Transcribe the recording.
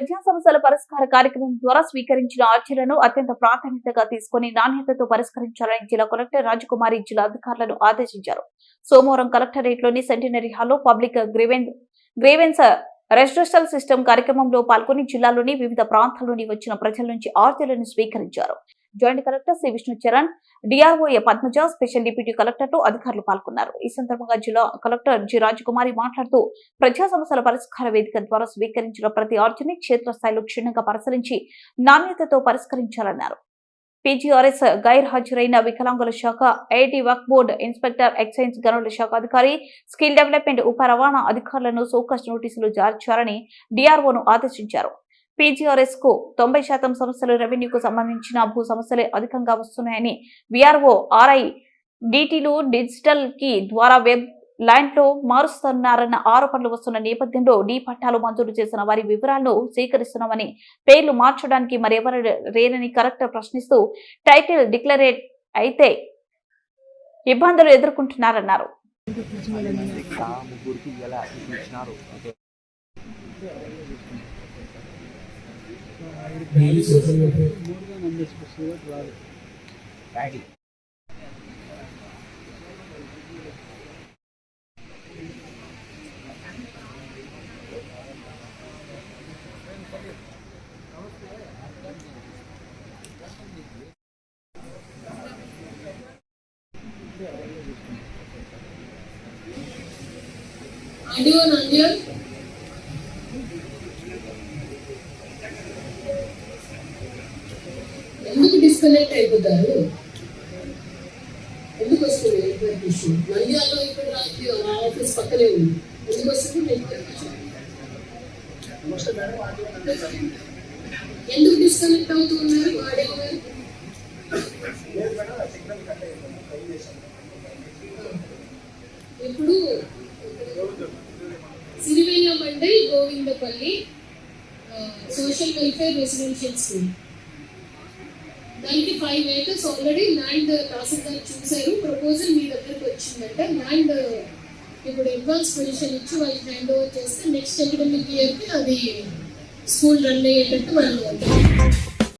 ప్రజా సమస్యల పరిష్కార కార్యక్రమం ద్వారా స్వీకరించిన ఆర్చీలను అత్యంత ప్రాధాన్యతగా తీసుకుని నాణ్యతతో పరిష్కరించాలని జిల్లా కలెక్టర్ రాజకుమారి జిల్లా అధికారులను ఆదేశించారు. సోమవారం కలెక్టరేట్లోని సెంటినరీ హాల్లో public grievance grievance residential system కార్యక్రమంలో పాల్గొని జిల్లాలోని వివిధ ప్రాంతాల నుండి వచ్చిన ప్రజల నుంచి ఆర్జీలను స్వీకరించారు. Joint collector Shri Vishnu Charan డిఆర్ఓఏ Padmaja special deputy కలెక్టర్లు అధికారులు పాల్గొన్నారు. ఈ సందర్భంగా జిల్లా కలెక్టర్ జి రాజకుమారి మాట్లాడుతూ ప్రజా సమస్యల పరిష్కార వేదిక ద్వారా స్వీకరించిన ప్రతి ఆర్జీని క్షేత్రస్థాయిలో క్షుణ్ణంగా పరిశీలించి నాణ్యతతో పరిష్కరించాలన్నారు. పీజీఆర్ఎస్ గైర్ హాజరైన వికలాంగుల శాఖ IIT work board inspector excise గనుల శాఖ అధికారి స్కిల్ డెవలప్మెంట్ ఉప రవాణా అధికారులను సోకస్ నోటీసులు జారీ చేయాలని డిఆర్ఓను ఆదేశించారు. పీజీఆర్ఎస్కు తొంభై శాతం సమస్యలు రెవెన్యూకు సంబంధించిన భూ సమస్యలే అధికంగా వస్తున్నాయని విఆర్ఓ ఆర్ఐ డిటీలు డిజిటల్కి ద్వారా వెబ్ ల్యాండ్లో మారుస్తున్నారన్న ఆరోపణలు వస్తున్న నేపథ్యంలో డి పట్టాలు మంజూరు చేసిన వారి వివరాలను సేకరిస్తున్నామని పేర్లు మార్చడానికి మరెవరు రేనని కలెక్టర్ ప్రశ్నిస్తూ టైటిల్ డిక్లరేట్ అయితే ఇబ్బందులు ఎదుర్కొంటున్నారన్నారు. Daily social welfare I do an onion disconnect అయిపోతారు. ఎందుకు వస్తుంది నెట్వర్క్ ఇష్యూ నంద్యాలలో ఇక్కడ నా ఆఫీస్ పక్కనే ఉంది. ఎందుకు వస్తుంది నెట్వర్క్ ఇష్యూ ఎందుకు డిస్కనెక్ట్ అవుతున్నారు ఆడియో గారు ఇప్పుడు సిరివెల్ల అంటే Govindapalli social welfare residential school ninety five acres already land tahsildar చూశారు. ప్రపోజల్ మీ దగ్గరకు వచ్చిందంటే. ల్యాండ్ ఇప్పుడు అడ్వాన్స్ పొజిషన్ ఇచ్చి వాళ్ళకి హ్యాండ్ ఓవర్ చేస్తే నెక్స్ట్ అకాడమిక్ ఇయర్కి అది స్కూల్ రన్ అయ్యేటట్టు వాళ్ళు